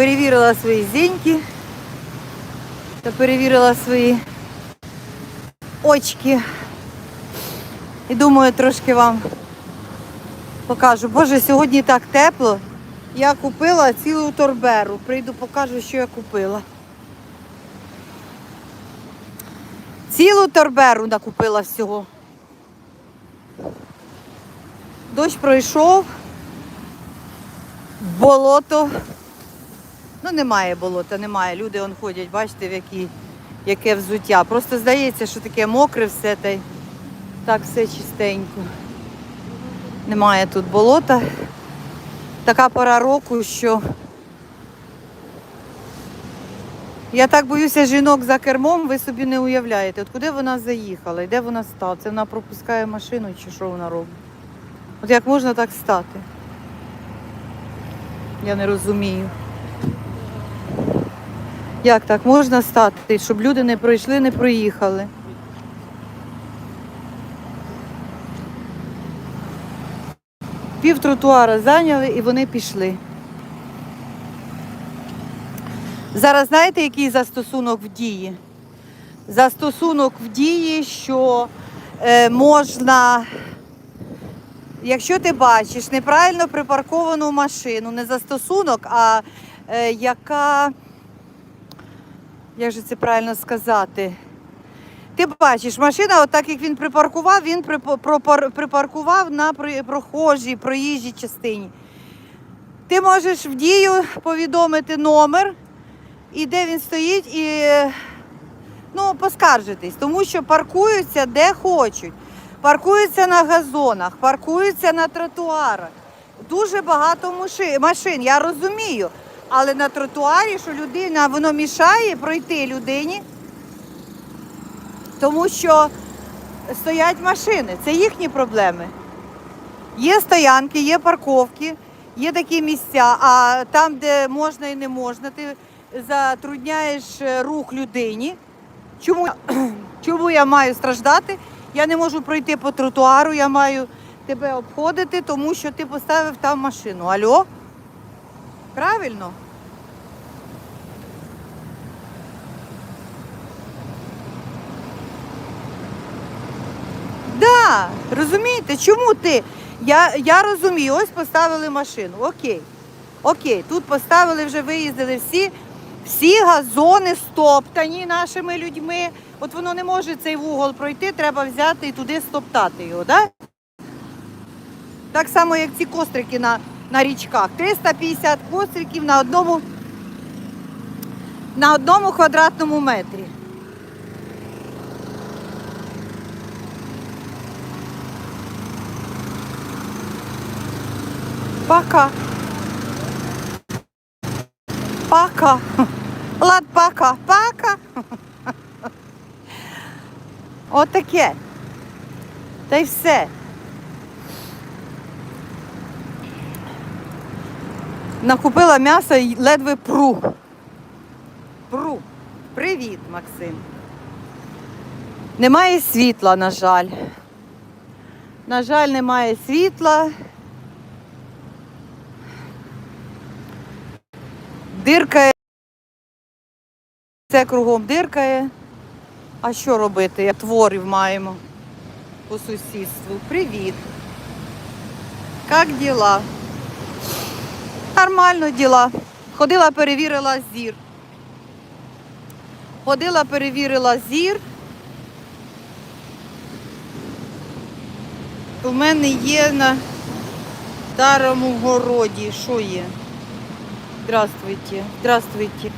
перевірила свої зіньки та перевірила свої очки. І думаю, трошки вам покажу. Боже, сьогодні так тепло. Я купила цілу торберу. Прийду, покажу, що я купила. Цілу торберу накупила всього. Дощ пройшов, болото. Ну, немає болота, немає. Люди он ходять, бачите, в які, яке взуття. Просто здається, що таке мокре все та й так все чистенько. Немає тут болота. Така пора року, що я так боюся жінок за кермом, ви собі не уявляєте. От куди вона заїхала і де вона стала? Це вона пропускає машину чи що вона робить? От як можна так стати? Я не розумію. Як так можна стати, щоб люди не пройшли, не проїхали? Пів тротуара зайняли і вони пішли. Зараз знаєте, який застосунок в дії? Застосунок в дії, що е, можна, якщо ти бачиш неправильно припарковану машину, не застосунок, а е, яка, як же це правильно сказати? Ти бачиш, машина, от так як він припаркував, він припаркував на прохожій, проїжджій частині. Ти можеш в дію повідомити номер, і де він стоїть, і ну, поскаржитись, тому що паркуються де хочуть. Паркуються на газонах, паркуються на тротуарах. Дуже багато машин, я розумію. Але на тротуарі, що людина, воно мішає пройти людині, тому що стоять машини, це їхні проблеми. Є стоянки, є парковки, є такі місця, а там, де можна і не можна, ти затрудняєш е, рух людині. Чому, чому я маю страждати? Я не можу пройти по тротуару, я маю тебе обходити, тому що ти поставив там машину. Алло? Правильно? Да, розумієте, чому ти? Я, я розумію, ось поставили машину. Окей. Окей, тут поставили, вже виїздили всі, всі газони стоптані нашими людьми. От воно не може цей вугол пройти, треба взяти і туди стоптати його, да? Так само, як ці кострики на, на річках. 350 костриків на одному, на одному квадратному метрі. Пока. Пока. Лад пока. Пока. Отаке. Та й все. Накупила м'ясо і ледве пру. Пру. Привіт, Максим. Немає світла, на жаль. На жаль, немає світла. Диркає. Це кругом диркає. А що робити? Я Творів маємо по сусідству. Привіт. Як діла? Нормально діла. Ходила, перевірила зір. Ходила, перевірила зір. У мене є на старому городі. Що є? Здравствуйте. Здравствуйте.